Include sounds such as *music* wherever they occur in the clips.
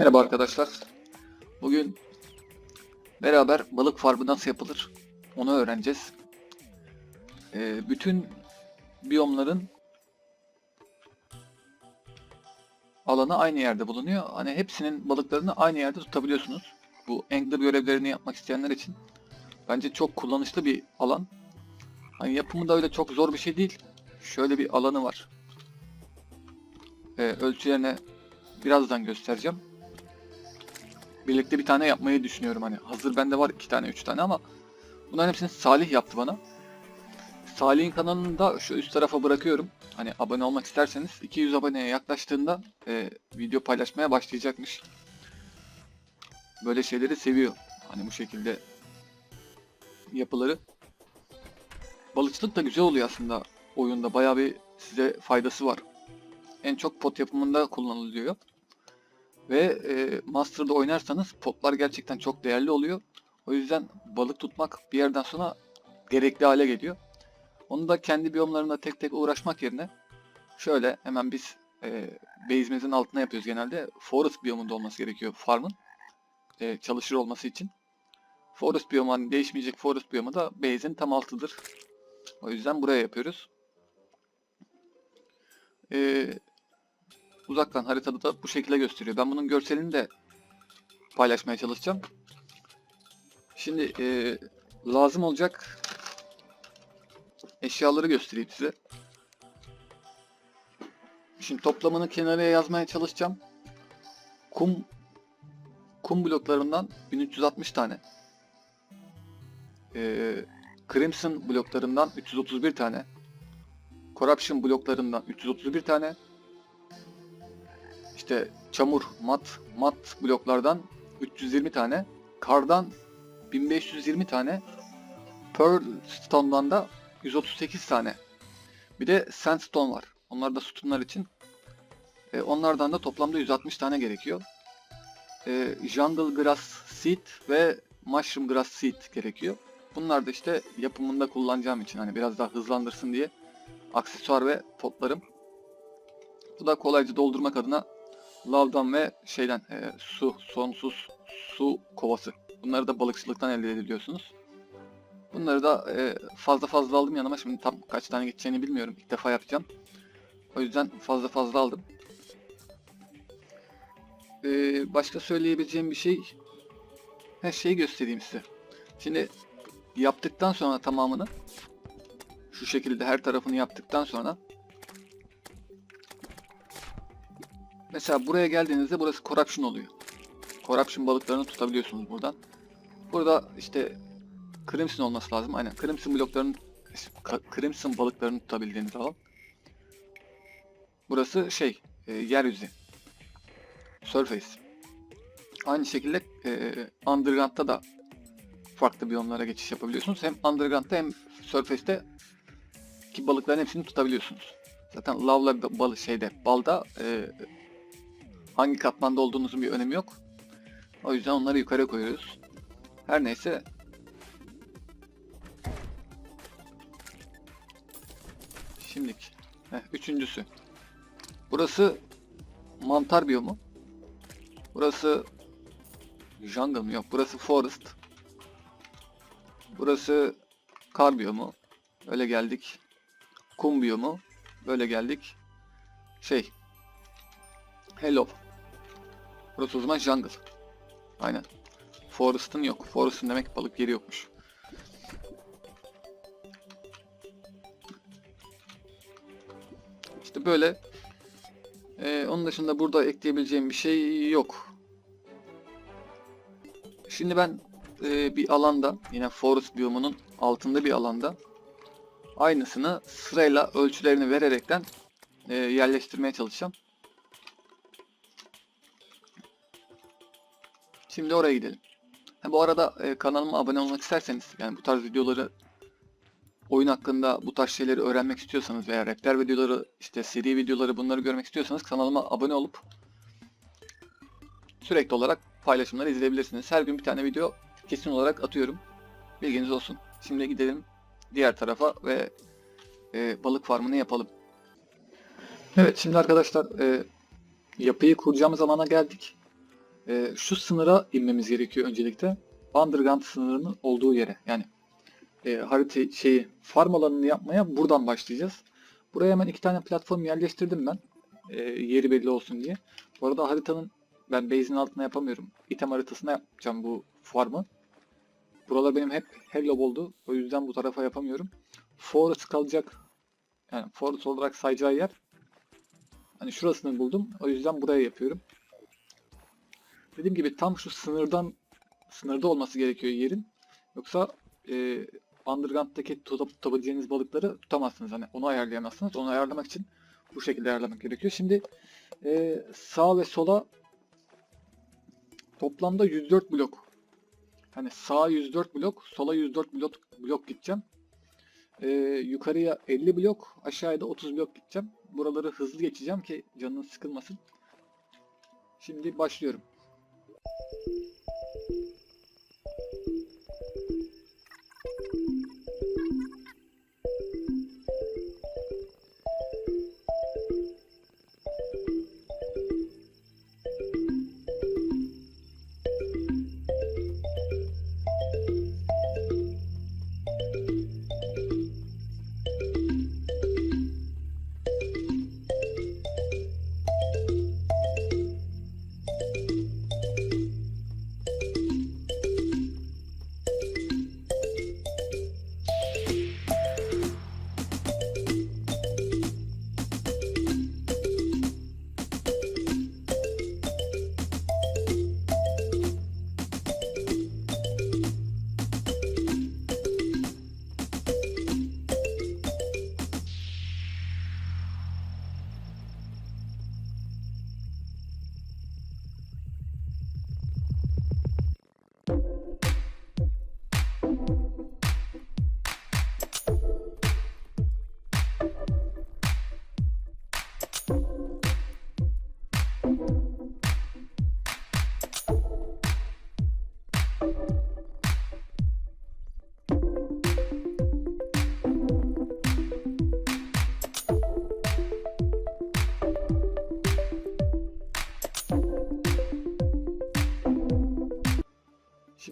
Merhaba arkadaşlar. Bugün beraber balık farmı nasıl yapılır onu öğreneceğiz. Ee, bütün biyomların alanı aynı yerde bulunuyor. Hani hepsinin balıklarını aynı yerde tutabiliyorsunuz. Bu angler görevlerini yapmak isteyenler için bence çok kullanışlı bir alan. Hani yapımı da öyle çok zor bir şey değil. Şöyle bir alanı var. Ee, ölçülerine birazdan göstereceğim birlikte bir tane yapmayı düşünüyorum hani. Hazır bende var iki tane üç tane ama bunların hepsini Salih yaptı bana. Salih'in kanalını da şu üst tarafa bırakıyorum. Hani abone olmak isterseniz 200 aboneye yaklaştığında e, video paylaşmaya başlayacakmış. Böyle şeyleri seviyor. Hani bu şekilde yapıları. Balıkçılık da güzel oluyor aslında oyunda. Bayağı bir size faydası var. En çok pot yapımında kullanılıyor. Ve e, Master'da oynarsanız potlar gerçekten çok değerli oluyor. O yüzden balık tutmak bir yerden sonra gerekli hale geliyor. Onu da kendi biyomlarında tek tek uğraşmak yerine şöyle hemen biz e, base'imizin altına yapıyoruz genelde. Forest biyomunda olması gerekiyor farmın. E, çalışır olması için. Forest biyomu hani değişmeyecek forest biyomu da base'in tam altıdır. O yüzden buraya yapıyoruz. Eee uzaktan haritada da bu şekilde gösteriyor. Ben bunun görselini de paylaşmaya çalışacağım. Şimdi e, lazım olacak eşyaları göstereyim size. Şimdi toplamını kenara yazmaya çalışacağım. Kum kum bloklarından 1360 tane. E, Crimson bloklarından 331 tane. Corruption bloklarından 331 tane işte çamur, mat, mat bloklardan 320 tane, kardan 1520 tane, pearl stone'dan da 138 tane. Bir de sandstone var. Onlar da sütunlar için. E, onlardan da toplamda 160 tane gerekiyor. E, jungle grass seed ve mushroom grass seed gerekiyor. Bunlar da işte yapımında kullanacağım için hani biraz daha hızlandırsın diye aksesuar ve potlarım. Bu da kolayca doldurmak adına lavdan ve şeyden e, su, sonsuz su kovası. Bunları da balıkçılıktan elde ediliyorsunuz. Bunları da e, fazla fazla aldım yanıma. Şimdi tam kaç tane gideceğini bilmiyorum. İlk defa yapacağım. O yüzden fazla fazla aldım. E, başka söyleyebileceğim bir şey her şeyi göstereyim size. Şimdi yaptıktan sonra tamamını şu şekilde her tarafını yaptıktan sonra Mesela buraya geldiğinizde burası corruption oluyor. Corruption balıklarını tutabiliyorsunuz buradan. Burada işte crimson olması lazım. Aynen crimson bloklarını crimson balıklarını tutabildiğiniz alan. Burası şey e, yeryüzü. Surface. Aynı şekilde e, underground'da da farklı biyomlara geçiş yapabiliyorsunuz. Hem underground'da hem surface'te ki balıkların hepsini tutabiliyorsunuz. Zaten lavla balı şeyde balda e, hangi katmanda olduğunuzun bir önemi yok. O yüzden onları yukarı koyuyoruz. Her neyse. Şimdilik. Heh, üçüncüsü. Burası mantar biyomu. Burası jungle mı? Yok. Burası forest. Burası kar biyomu. Öyle geldik. Kum biyomu. Böyle geldik. Şey. Hello. Burası o zaman jungle. Aynen. Forest'ın yok. Forest'ın demek balık yeri yokmuş. İşte böyle. Ee, onun dışında burada ekleyebileceğim bir şey yok. Şimdi ben e, bir alanda yine forest biyomunun altında bir alanda aynısını sırayla ölçülerini vererekten e, yerleştirmeye çalışacağım. Şimdi oraya gidelim. Ha, bu arada e, kanalıma abone olmak isterseniz yani bu tarz videoları oyun hakkında bu tarz şeyleri öğrenmek istiyorsanız veya rehber videoları, işte seri videoları bunları görmek istiyorsanız kanalıma abone olup sürekli olarak paylaşımları izleyebilirsiniz. Her gün bir tane video kesin olarak atıyorum. Bilginiz olsun. Şimdi gidelim diğer tarafa ve e, balık farmını yapalım. Evet şimdi arkadaşlar e, yapıyı kuracağımız alana geldik. E, şu sınıra inmemiz gerekiyor öncelikle. Underground sınırının olduğu yere. Yani e, harita şeyi farm alanını yapmaya buradan başlayacağız. Buraya hemen iki tane platform yerleştirdim ben. E, yeri belli olsun diye. Bu arada haritanın ben base'in altına yapamıyorum. İtem haritasına yapacağım bu farmı. Buralar benim hep hello oldu. O yüzden bu tarafa yapamıyorum. Forest kalacak. Yani forest olarak sayacağı yer. Hani şurasını buldum. O yüzden buraya yapıyorum. Dediğim gibi tam şu sınırdan sınırda olması gerekiyor yerin. Yoksa e, Underground'daki tutup tutabileceğiniz balıkları tutamazsınız. Hani onu ayarlayamazsınız. Onu ayarlamak için bu şekilde ayarlamak gerekiyor. Şimdi e, sağ ve sola toplamda 104 blok. Hani sağa 104 blok, sola 104 blok, blok gideceğim. E, yukarıya 50 blok, aşağıya da 30 blok gideceğim. Buraları hızlı geçeceğim ki canınız sıkılmasın. Şimdi başlıyorum.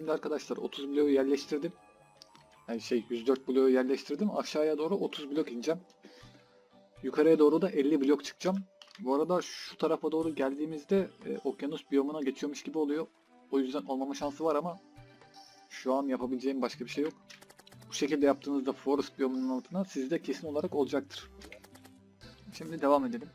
Şimdi arkadaşlar 30 bloğu yerleştirdim. Yani şey 104 bloğu yerleştirdim. Aşağıya doğru 30 blok ineceğim. Yukarıya doğru da 50 blok çıkacağım. Bu arada şu tarafa doğru geldiğimizde e, okyanus biyomuna geçiyormuş gibi oluyor. O yüzden olmama şansı var ama şu an yapabileceğim başka bir şey yok. Bu şekilde yaptığınızda forest biyomunun altına sizde kesin olarak olacaktır. Şimdi devam edelim.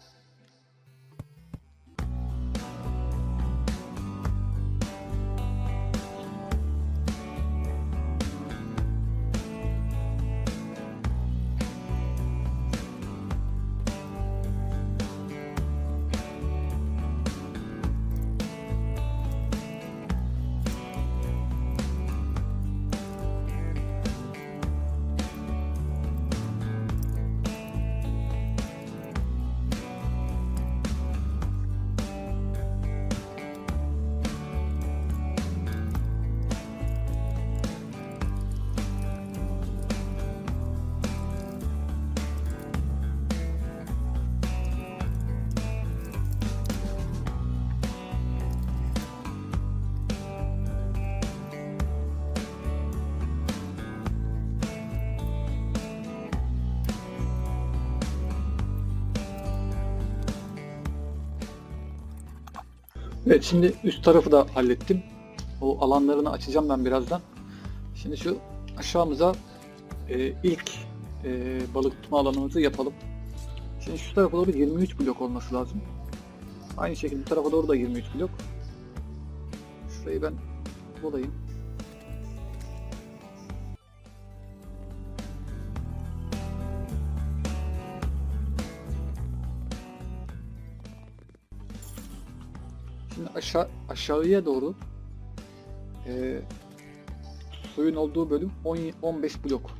Evet şimdi üst tarafı da hallettim. O alanlarını açacağım ben birazdan. Şimdi şu aşağımıza e, ilk e, balık tutma alanımızı yapalım. Şimdi şu tarafa doğru 23 blok olması lazım. Aynı şekilde bu tarafa doğru da 23 blok. Şurayı ben bulayım. Aşağı aşağıya doğru e, suyun olduğu bölüm 10, 15 blok.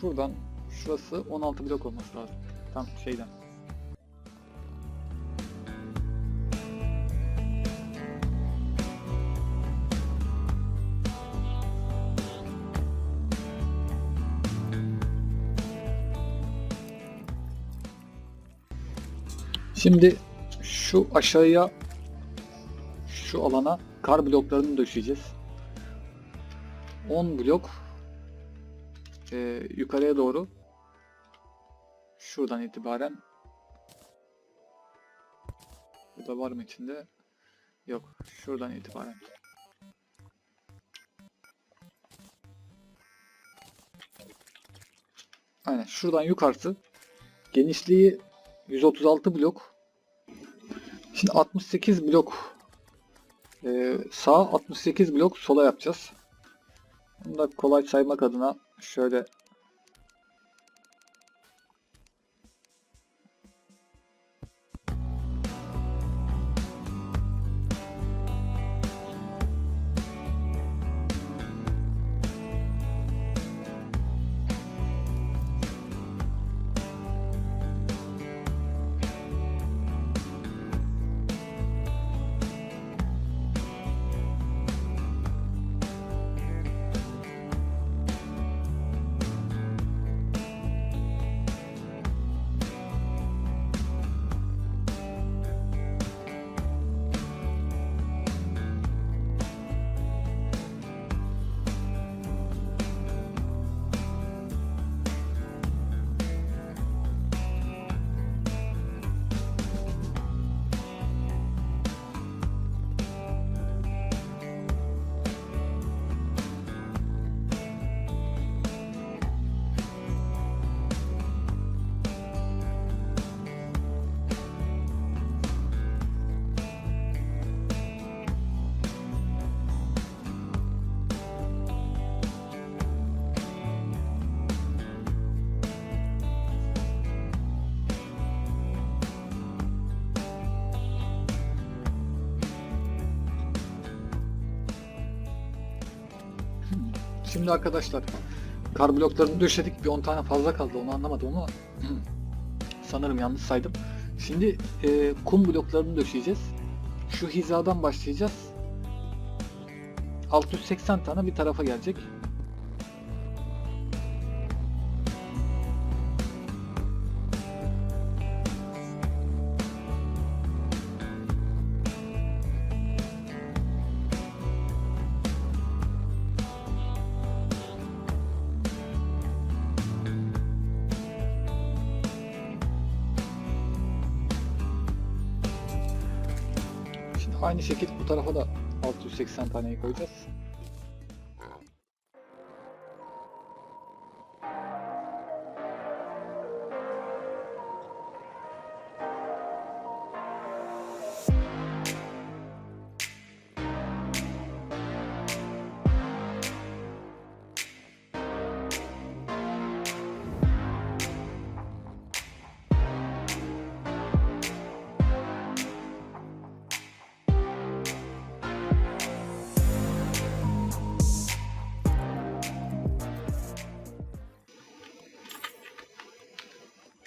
şuradan şurası 16 blok olması lazım. Tam şeyden. Şimdi şu aşağıya şu alana kar bloklarını döşeyeceğiz. 10 blok e, yukarıya doğru şuradan itibaren burada var mı içinde? Yok. Şuradan itibaren. Aynen. Şuradan yukarısı. Genişliği 136 blok. Şimdi 68 blok e, sağ 68 blok sola yapacağız. Bunu da kolay saymak adına şöyle Şimdi arkadaşlar kar bloklarını döşedik. Bir 10 tane fazla kaldı onu anlamadım ama *clears throat* sanırım yanlış saydım. Şimdi e, kum bloklarını döşeyeceğiz. Şu hizadan başlayacağız. 680 tane bir tarafa gelecek. Aynı şekilde bu tarafa da 680 taneyi koyacağız.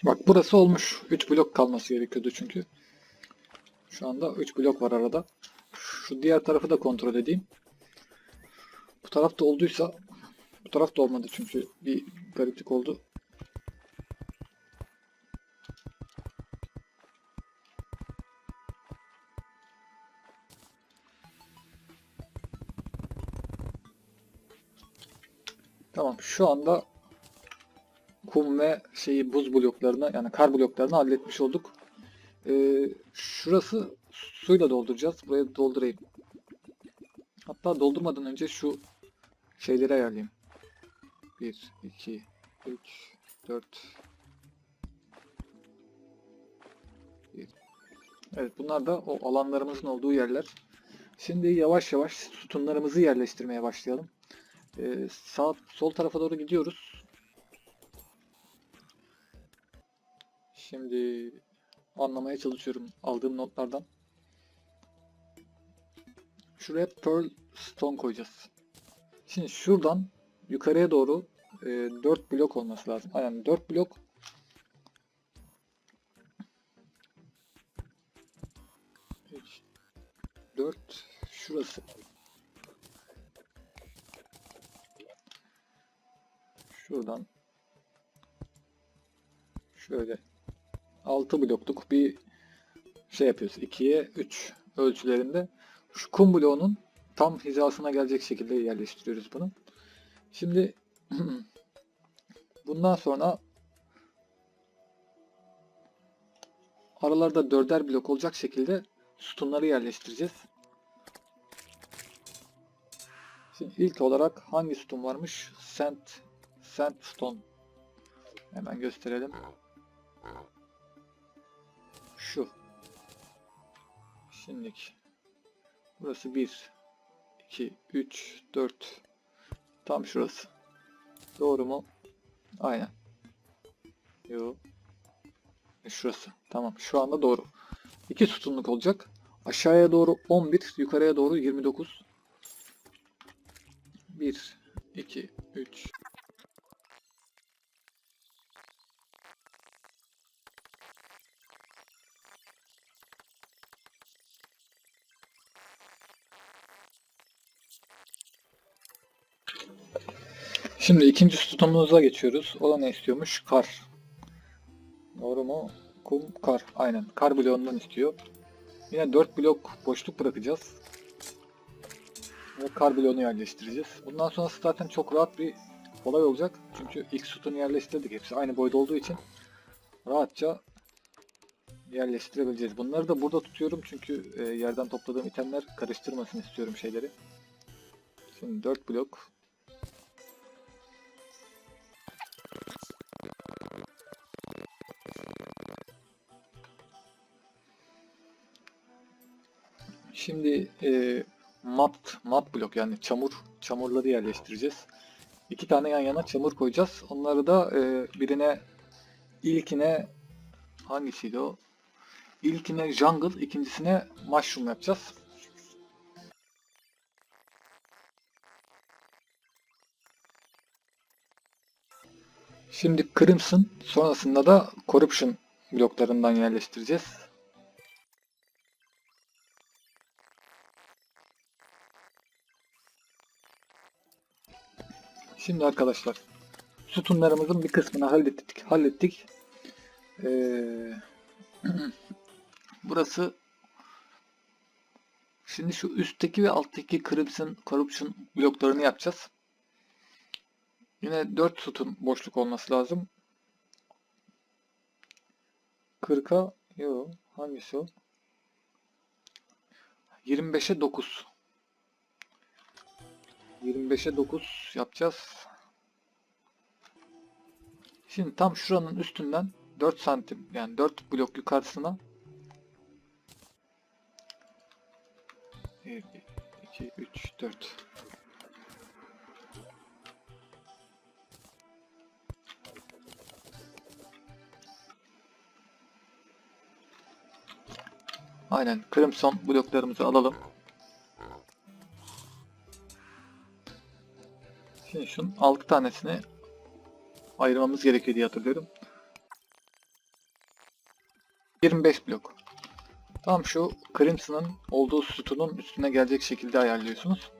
Bak burası olmuş. 3 blok kalması gerekiyordu çünkü. Şu anda 3 blok var arada. Şu diğer tarafı da kontrol edeyim. Bu tarafta olduysa bu taraf da olmadı çünkü bir gariplik oldu. Tamam şu anda kum ve şeyi buz bloklarını yani kar bloklarını halletmiş olduk. Ee, şurası suyla dolduracağız. Buraya doldurayım. Hatta doldurmadan önce şu şeyleri ayarlayayım. 1, 2, 3, 4 1. Evet bunlar da o alanlarımızın olduğu yerler. Şimdi yavaş yavaş sütunlarımızı yerleştirmeye başlayalım. Ee, sağ sol tarafa doğru gidiyoruz. Şimdi anlamaya çalışıyorum aldığım notlardan. Şuraya Pearl Stone koyacağız. Şimdi şuradan yukarıya doğru e, 4 blok olması lazım. Aynen 4 blok. Üç, 4 şurası. Şuradan şöyle 6 blokluk bir şey yapıyoruz. 2'ye 3 ölçülerinde. Şu kum bloğunun tam hizasına gelecek şekilde yerleştiriyoruz bunu. Şimdi *clears throat* bundan sonra aralarda dörder blok olacak şekilde sütunları yerleştireceğiz. Şimdi ilk olarak hangi sütun varmış? Sand, sandstone. Hemen gösterelim. Şu. Şimdilik. Burası 1, 2, 3, 4. Tam şurası. Doğru mu? Aynen. Yo. E, Şurası. Tamam. Şu anda doğru. 2 sütunluk olacak. Aşağıya doğru 11, yukarıya doğru 29. 1, 2, 3. Şimdi ikinci sütunumuza geçiyoruz. O da ne istiyormuş? Kar. Doğru mu? Kum, kar. Aynen. Kar bloğundan istiyor. Yine 4 blok boşluk bırakacağız. Ve kar bloğunu yerleştireceğiz. Bundan sonrası zaten çok rahat bir olay olacak. Çünkü ilk sütunu yerleştirdik. Hepsi aynı boyda olduğu için rahatça yerleştirebileceğiz. Bunları da burada tutuyorum çünkü e, yerden topladığım itemler karıştırmasın istiyorum şeyleri. Şimdi 4 blok Şimdi e, mat mat blok yani çamur çamurları yerleştireceğiz. İki tane yan yana çamur koyacağız. Onları da e, birine ilkine hangisiydi o? İlkine jungle, ikincisine mushroom yapacağız. Şimdi Crimson, sonrasında da Corruption bloklarından yerleştireceğiz. Şimdi arkadaşlar sütunlarımızın bir kısmını hallettik. hallettik. Ee, *clears throat* burası şimdi şu üstteki ve alttaki Crimson Corruption bloklarını yapacağız. Yine 4 sütun boşluk olması lazım. 40'a yok hangisi o? 25'e 9. 25'e 9 yapacağız. Şimdi tam şuranın üstünden 4 santim yani 4 blok yukarısına 1, 2, 3, 4 Aynen Crimson bloklarımızı alalım. Şimdi şunun 6 tanesini ayırmamız gerekiyor diye hatırlıyorum. 25 blok. Tam şu Crimson'ın olduğu sütunun üstüne gelecek şekilde ayarlıyorsunuz.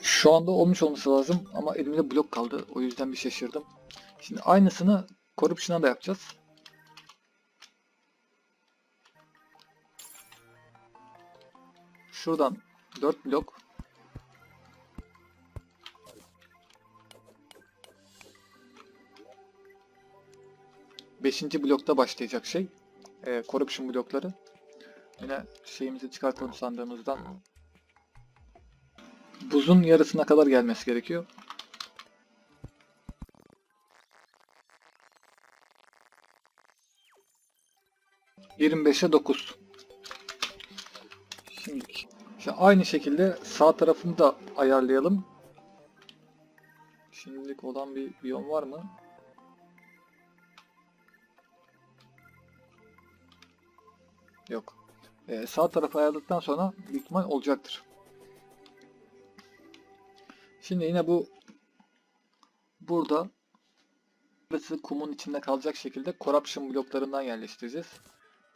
Şu anda olmuş olması lazım ama elimde blok kaldı. O yüzden bir şaşırdım. Şimdi aynısını Corruption'a da yapacağız. Şuradan 4 blok. Beşinci blokta başlayacak şey. E, corruption blokları. Yine şeyimizi çıkartalım sandığımızdan. Buzun yarısına kadar gelmesi gerekiyor. Yirmi beşe dokuz. Şimdi aynı şekilde sağ tarafını da ayarlayalım. Şimdilik olan bir biyom var mı? Yok. e, sağ tarafı ayarladıktan sonra büyük ihtimal olacaktır. Şimdi yine bu burada burası kumun içinde kalacak şekilde corruption bloklarından yerleştireceğiz.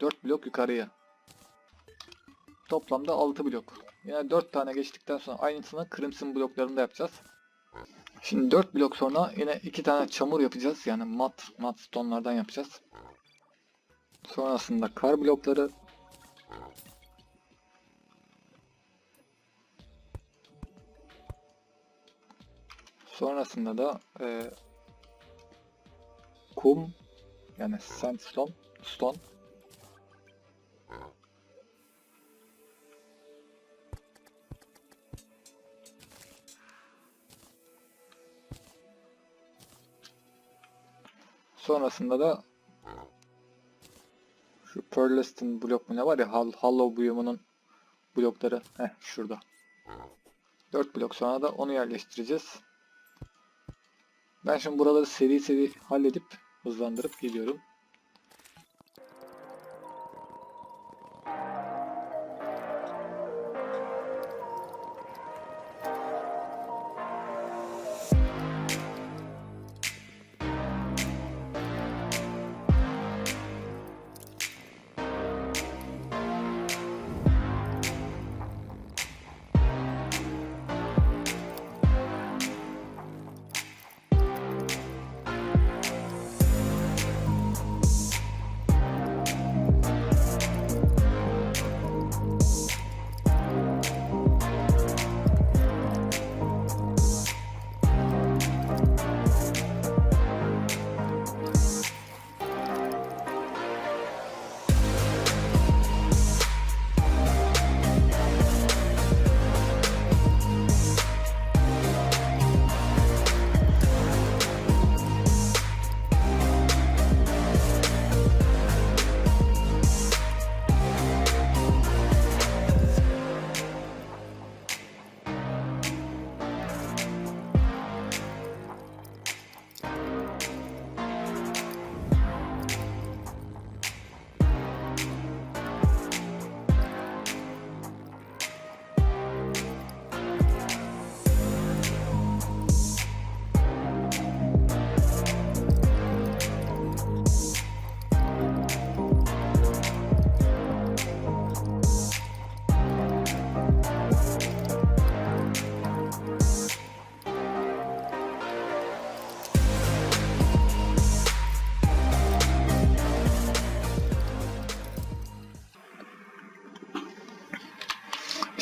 4 blok yukarıya. Toplamda 6 blok. Yani 4 tane geçtikten sonra aynısını crimson bloklarında yapacağız. Şimdi 4 blok sonra yine 2 tane çamur yapacağız. Yani mat, mat stone'lardan yapacağız. Sonrasında kar blokları. Sonrasında da e, kum yani sandstone, stone. Sonrasında da şu Pearleston blok mu ne var ya Hall- Hollow buyumunun blokları. Heh şurada. 4 blok sonra da onu yerleştireceğiz. Ben şimdi buraları seri seri halledip hızlandırıp geliyorum.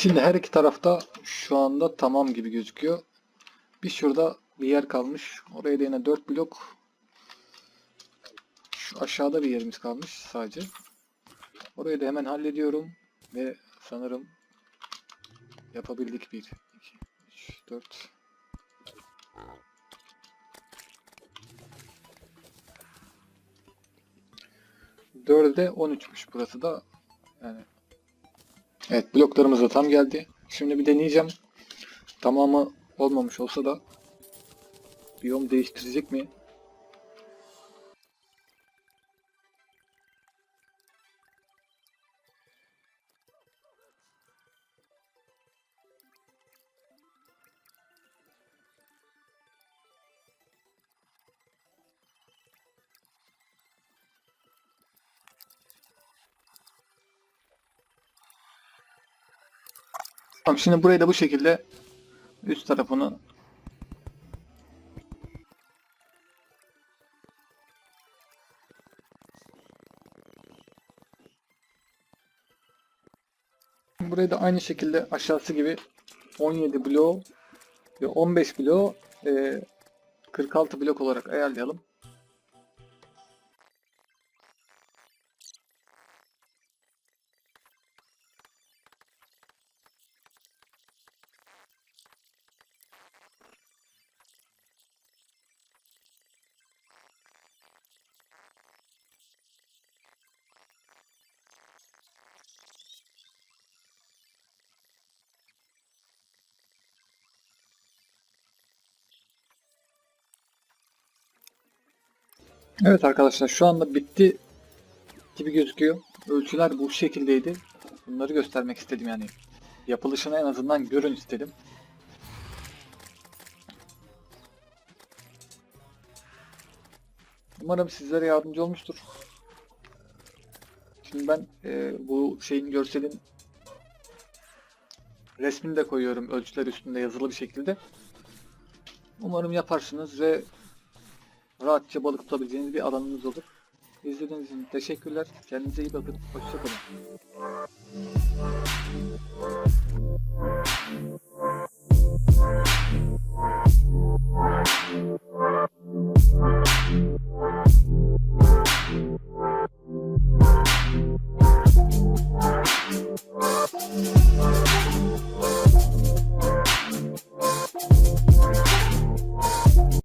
Şimdi her iki tarafta şu anda tamam gibi gözüküyor. Bir şurada bir yer kalmış. Oraya da yine 4 blok. Şu aşağıda bir yerimiz kalmış sadece. Orayı da hemen hallediyorum. Ve sanırım yapabildik 1, 2, 3, 4. Dörde 13'müş burası da. Yani Evet bloklarımız da tam geldi. Şimdi bir deneyeceğim. Tamamı olmamış olsa da biyom değiştirecek mi? Tamam şimdi burayı da bu şekilde üst tarafını Burayı da aynı şekilde aşağısı gibi 17 blok ve 15 blok e, 46 blok olarak ayarlayalım. Evet arkadaşlar şu anda bitti gibi gözüküyor. Ölçüler bu şekildeydi. Bunları göstermek istedim yani. Yapılışını en azından görün istedim. Umarım sizlere yardımcı olmuştur. Şimdi ben e, bu şeyin görselin resmini de koyuyorum ölçüler üstünde yazılı bir şekilde. Umarım yaparsınız ve rahatça balık tutabileceğiniz bir alanınız olur. İzlediğiniz için teşekkürler. Kendinize iyi bakın. Hoşçakalın.